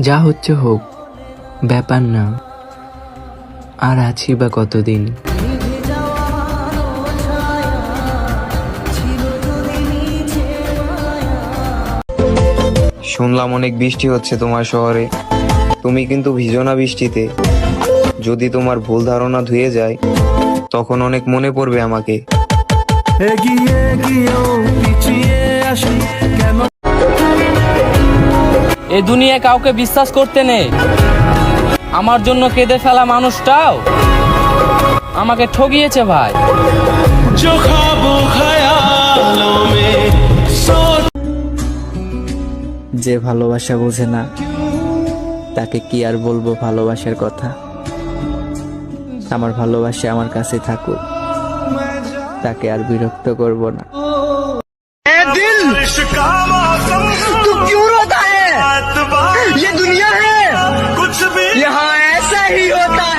যা হচ্ছে হোক ব্যাপার না। আর আছি বা কতদিন? শুনলাম অনেক বৃষ্টি হচ্ছে তোমার শহরে। তুমি কিন্তু ভিজো না বৃষ্টিতে। যদি তোমার ভুল ধারণা ধুয়ে যায় তখন অনেক মনে পড়বে আমাকে। এগিয়ে গিয়েও পিছিয়ে এ দুনিয়ায় কাউকে বিশ্বাস করতে নেই। আমার জন্য কেঁদে ফেলা মানুষটাও আমাকে ঠগিয়েছে ভাই। যে ভালোবাসা বোঝে না তাকে কি আর বলব ভালোবাসার কথা? আমার ভালোবাসা আমার কাছে থাকুক তাকে আর বিরক্ত করব না। नहीं होता